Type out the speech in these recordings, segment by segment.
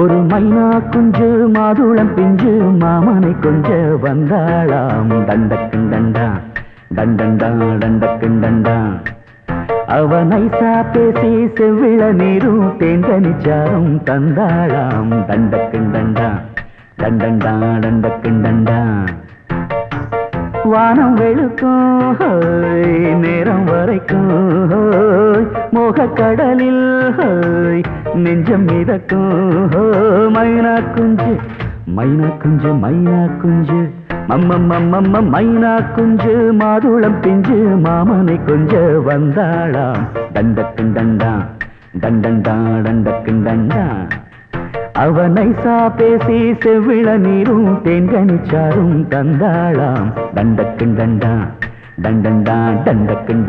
ஒரு மைனா குஞ்சு மாதுளம் பிஞ்சு மாமனை கொஞ்ச வந்தாளாம். தண்டக்கும் தண்டா தண்டண்டா டண்டக்கும் தண்டா. அவனை நைசா பேசி செவ்விள நீரும் தேங்கனிச்சாரும் தந்தாளாம். தண்டக்கும் தண்டா தண்டண்டா டண்டக்கும் தண்டா. வானம் வெளுக்கும் நேரம் வரைக்கும் மோக கடலில் ஹோய், நெஞ்சம் மிதக்கும். மைனா குஞ்சு மைனா குஞ்சு மைனா குஞ்சு. மம்மம்மம்மம்ம மைனா குஞ்சு. மாதுளம் பிஞ்சு மாமனை கொஞ்ச வந்தாளாம். தண்டக்கும் தண்டா தண்டண்டா டண்டக்கும் தண்டா. அவனை சா பேசி செவ்விள நீரும் தேன்கனிச்சாரும் தந்தாளாம். தண்டக்கும் தண்டா தண்டண்டா தண்டக்கும்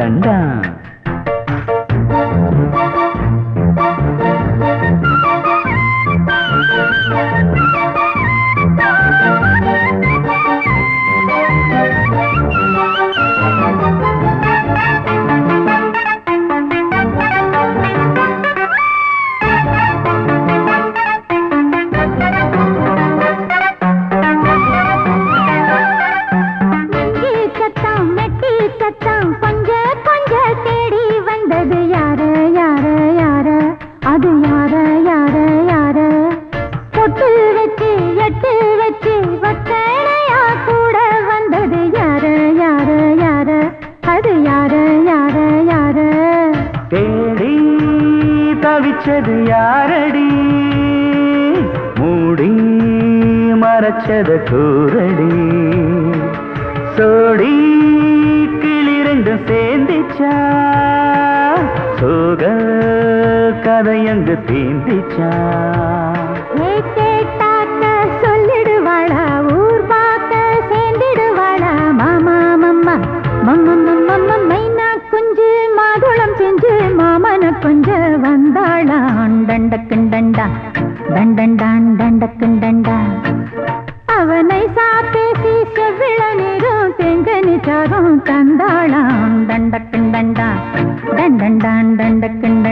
அரைச்சத கூரடி சோடி கிளி சேர்ந்திச்சா? சோக கதையங்கு தீந்திச்சா? தந்தாளாம் சாரும் தண்டா. தண்டண்டான் தண்டக்குண்டண்டா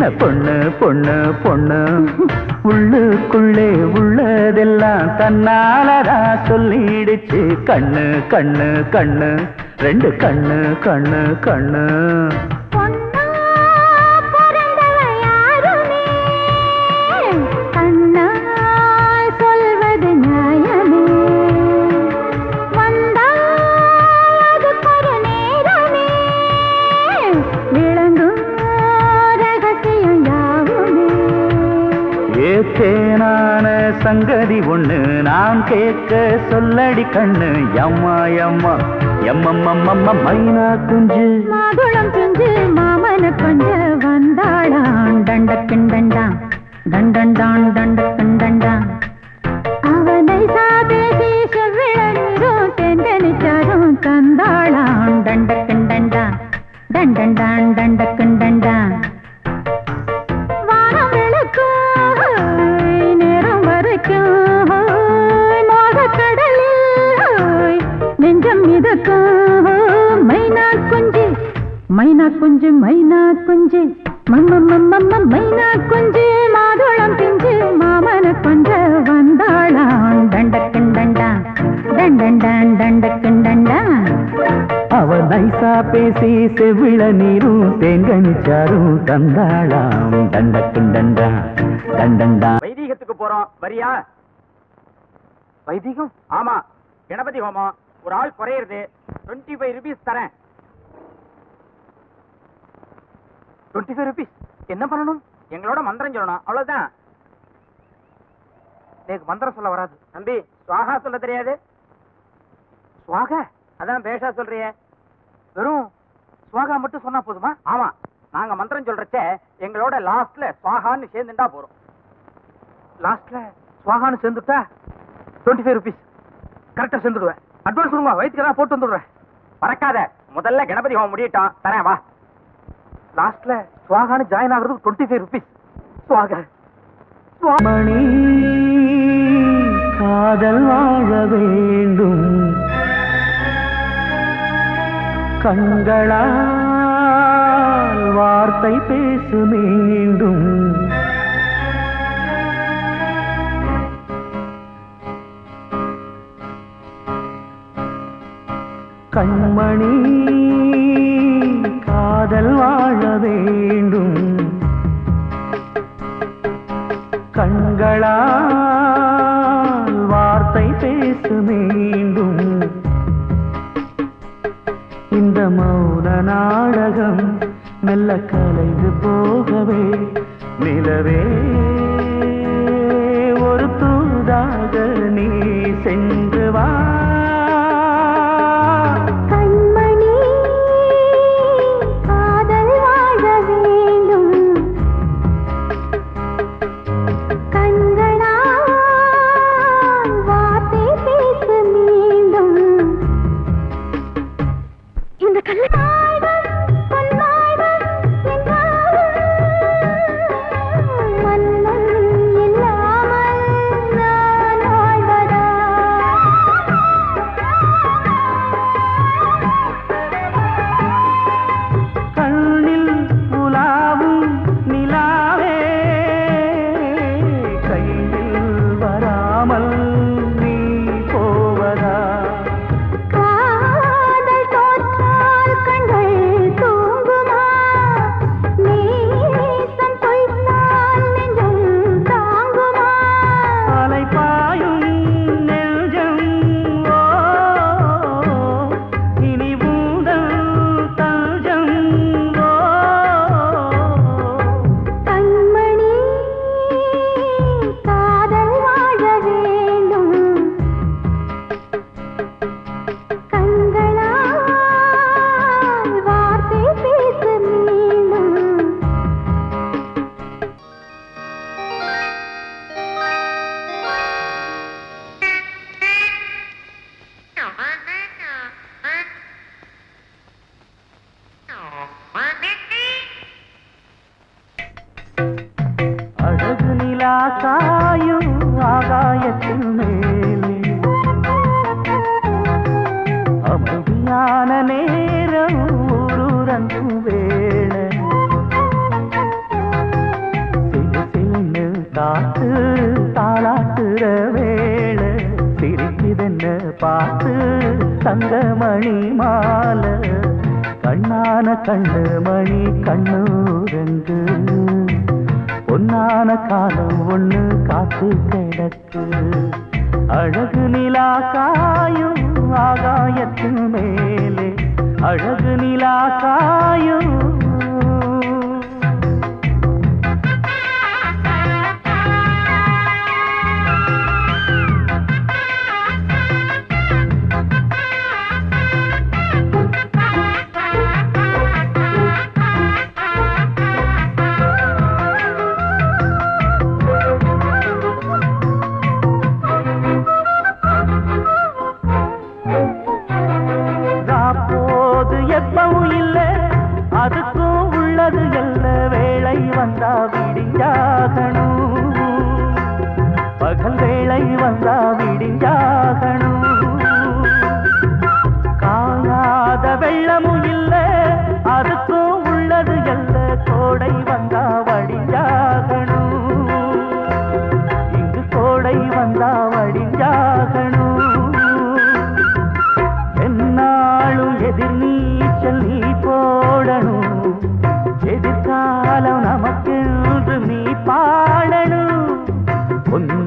சின்ன பொண்ணு பொண்ணு பொண்ணு. உள்ளுக்குள்ளே உள்ளதெல்லாம் தன்னாலதா சொல்லிடுச்சு. கண்ணு கண்ணு கண்ணு. ரெண்டு கண்ணு கண்ணு கண்ணு. சங்கதி ஒண்ணு நான் கேட்க சொல்லடி கண்ணு. எம்மா எம்மா எம்மம்மம்மம்ம மைனா குஞ்சு. மாதுளம் குஞ்சு மாமன கொஞ்ச வந்தாளான் தண்டக்கிண்டண்டா தண்டண்டான் தண்டக்கிண்டண்டா அவனை ஆள் டுவெண்ட்டி ஃபைவ் ருபீஸ் தரேன். டுவெண்ட்டி ஃபைவ் ருபீஸ் என்ன பண்ணணும்? எங்களோட மந்திரம் சொல்லணும். அவ்வளவுதான். எனக்கு மந்திரம் சொல்ல வராது. தம்பி சுவாகா சொல்ல தெரியாது. சுவாக? அதான் பேஷா சொல்றிய. வெறும் சுவாகா மட்டும் சொன்னா போதுமா? ஆமா. நாங்க மந்திரம் சொல்றச்ச எங்களோட லாஸ்ட்ல சுவாகான்னு சேர்ந்துட்டா போறோம். லாஸ்ட்ல சுவாகான்னு சேர்ந்துட்டா டுவெண்ட்டி ஃபைவ் ருபீஸ் கரெக்டா சேர்ந்துடுவேன். அட்வான்ஸ் கொடுங்க வயிற்றுக்கு தான் போட்டு வந்துடுறேன். மறக்காத. முதல்ல கணபதி ஹோம் முடியட்டும். தரேன் வா. லாஸ்ட்ல சுவாகான்னு ஜாயின் ஆகுறது டுவெண்ட்டி ஃபைவ் ருபீஸ் சுவாக. மணி காதல் வாழ வேண்டும். கண்களால் வார்த்தை பேசு மீண்டும். கண்மணி காதல் வாழ வேண்டும். கண்களால் வார்த்தை பேச வேண்டும். இந்த மௌன நாடகம் மெல்ல கலைந்து போகவே நிலவே. ஒரு தூதாக நீ தங்கமணி மால கண்ணான கண்ணு மணி கண்ணூரங்கு. பொன்னான காலம் ஒண்ணு காத்து கிடக்கு. அழகு நிலா காயும் ஆகாயத்து மேலே. அழகு நிலா காயும்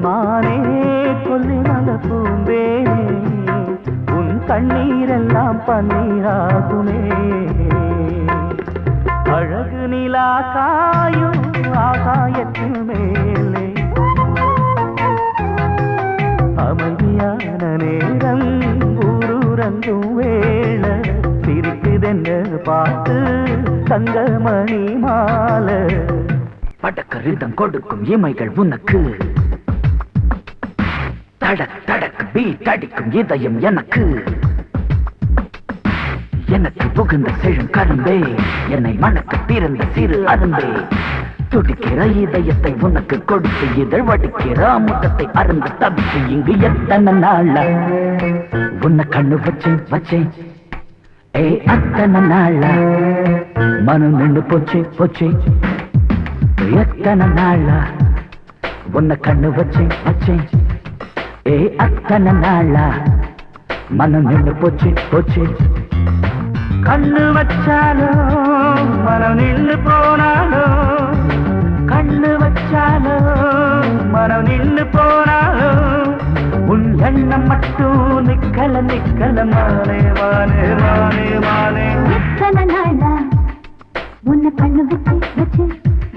மானே கொல்லி மல பூந்தேனே உன் கண்ணீரெல்லாம் பன்னீராகுமே. அழகு நிலா காயும் ஆகாயத்து மேலே. அமைதியான நேரம் ஊரூரங்கும் வேள. சிரிக்குதென்ன பார்த்து தங்கமணி மாலை. படக்கரிதம் கொடுக்கும் இமைகள் உனக்கு. பீட் அடிக்கும் இதயம் எனக்கு. எனக்கு புகுந்த செழும் கரும்பே என்னை மனக்கு பிறந்த சிறு அரும்பே. துடிக்கிற இதயத்தை உனக்கு கொடுத்து இதழ் வடிக்கிற அமுதத்தை அருந்து தவித்து இங்கு எத்தனை நாள? உன்னை கண்ணு வச்சேன் வச்சேன் ஏ அத்தனை நாள? மனம் நின்று போச்சு போச்சு எத்தனை நாளா? உன்னை கண்ணு வச்சேன் வச்சேன் ഏ ಏ ಅಕ್ಕನ ನಾಳ ಮನನಿಂದ പോച്ചി പോച്ചി കണ്ണു വച്ചാലോ മനം നിന്ന് പോണാലോ കണ്ണു വച്ചാലോ മന നിന്ന് പോണാലോ ഉള്ളെണ്ണം മട്ടു നിക്കല നിക്കല മാനേ മാലേ മാനേ മാനേ നിക്കല നാള ഉന്നെ കണ്ണു വെച്ചി വെച്ചി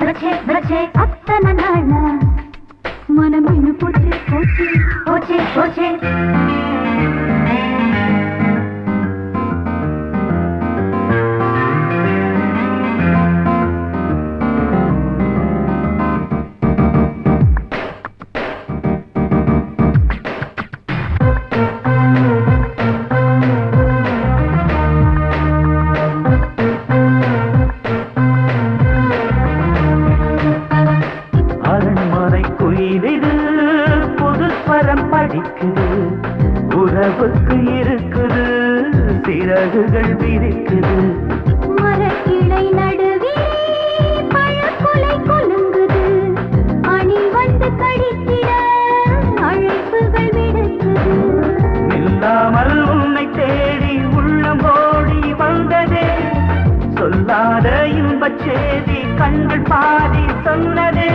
വെച്ചി വെച്ച് അത്തന നാള మనం వినుపోచే పోచే పోచే పోచే. பாதி சொன்னது.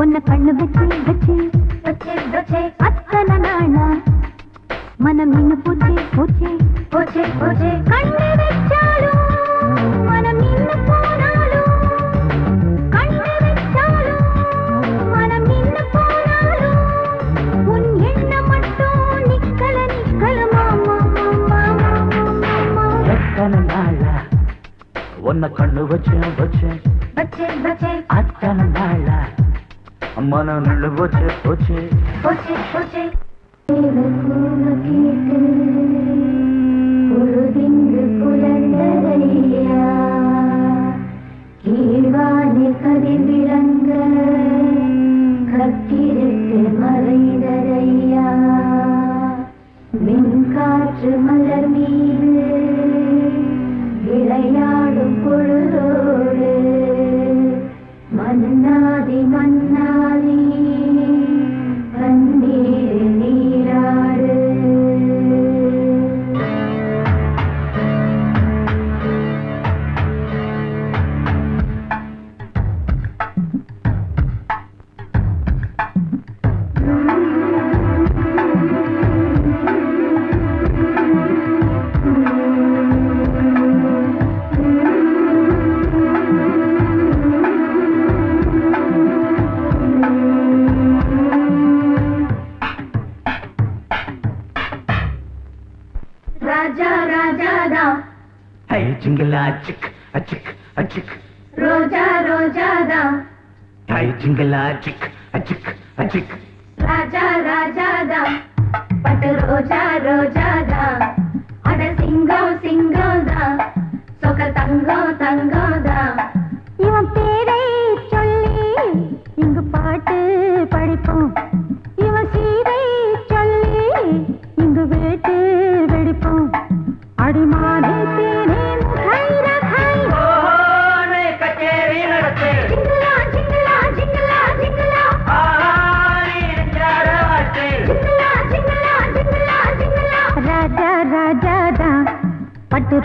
உன்னை கண்ணு வச்சு మన వచ్చే వచ్చే. వచ్చే వచ్చే. ஹை ஜிங்கலா சிக் அச்சிக் அச்சிக். ரோஜா ரோஜாதா ஹை ஜிங்கலா சிக் அச்சிக் அச்சிக் ராஜா ராஜாதா பட்டு ரோஜா ரோஜாதா அட சிங்கம் சிங்கம்தா சொக்க தங்கம் தங்கம்தா இவன் பேரை சொல்லி இங்கு பாட்டு படிப்போம். இவன் சீரை சொல்லி இங்கு வேட்டு வெடிப்போம். அடிமானே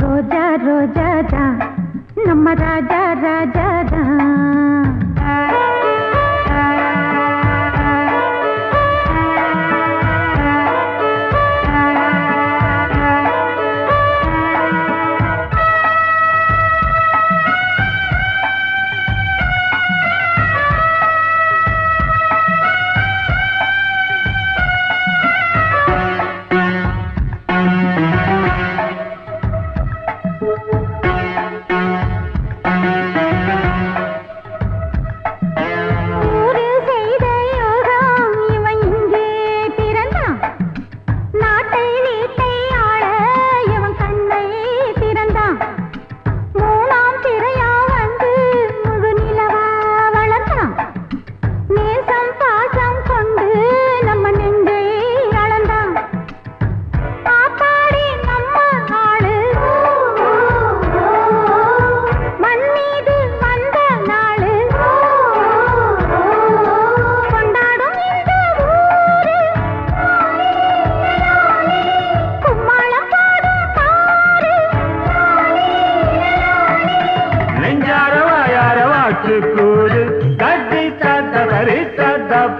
రోజా రోజా జా. నమ్మ రాజా రాజా.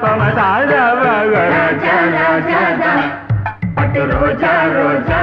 పమ సాధవ గర జర జర పట్టు రోజా రోజా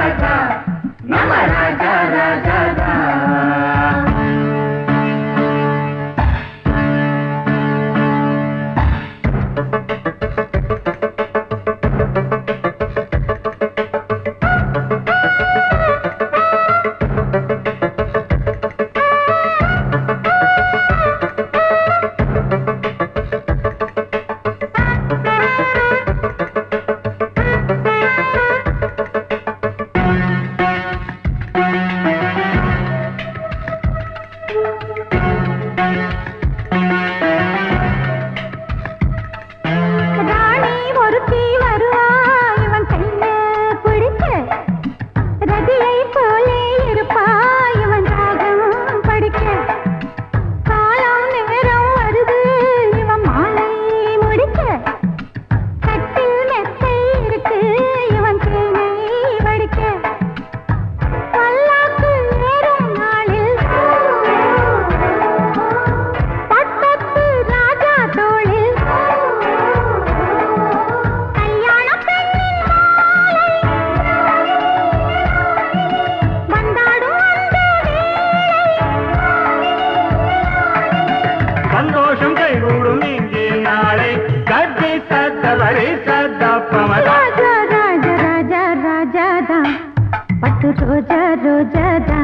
రోజా రోజాదా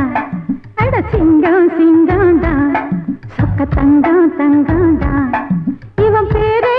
అడ సింగం సింగందా సొక్క తంగం తంగందా ఇవం పేరే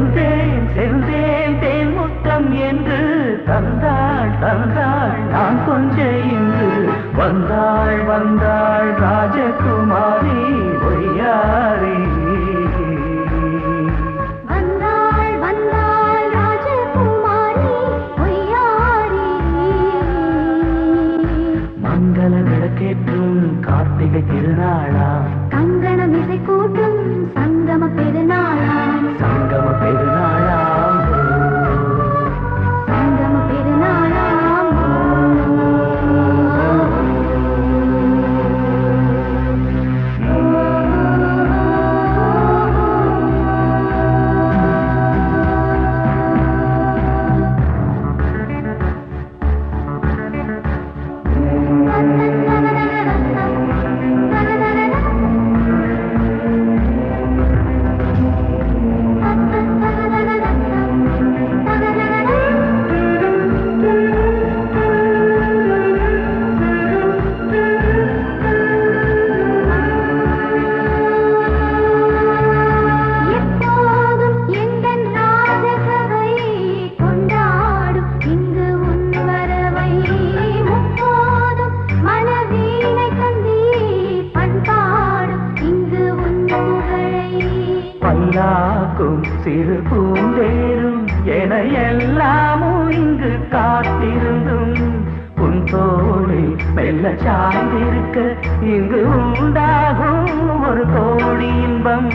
செந்தேன் செந்தேன் தேன் முத்தம் என்று. தந்தாள் தந்தாள் நான் கொஞ்ச இன்று. வந்தாள் வந்தாள் ராஜகுமாரி. வாழ்ந்திருக்க இங்கு உண்டாகும் ஒரு கோடி இன்பம்.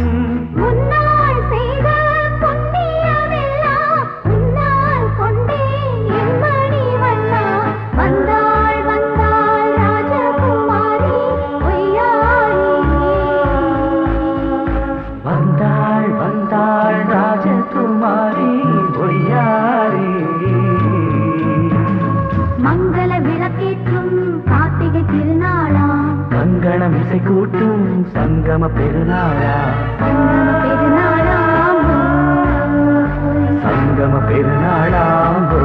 சங்கம பெருநாளா? சங்கம பெருநாளாம்போ.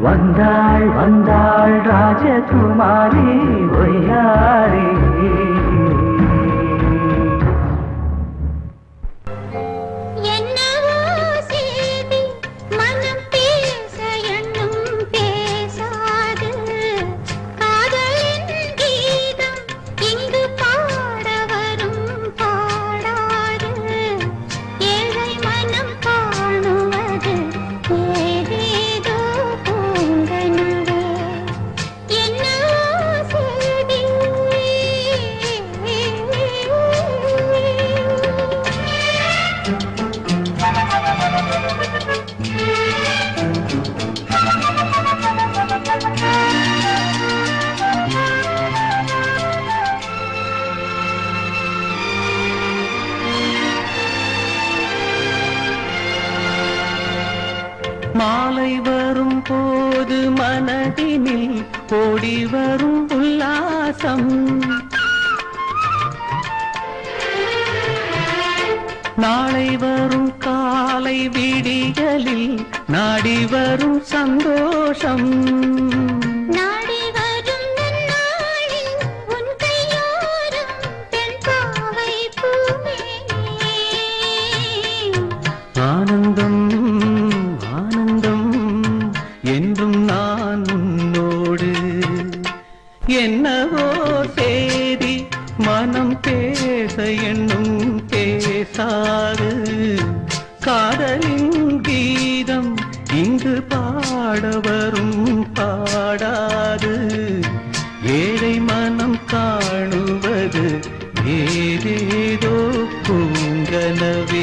வந்தாள் வந்தாள் ராஜகுமாரி ஒய்யாரே வரும் உல்லாசம். நாளை வரும் காலை விடிகளில் நாடி வரும் சந்தோஷம். என்னும் பேசாது காதலின் கீதம் இங்கு பாடவரும் பாடாது. ஏழை மனம் காணுவது ஏதேதோ பூங்கனவே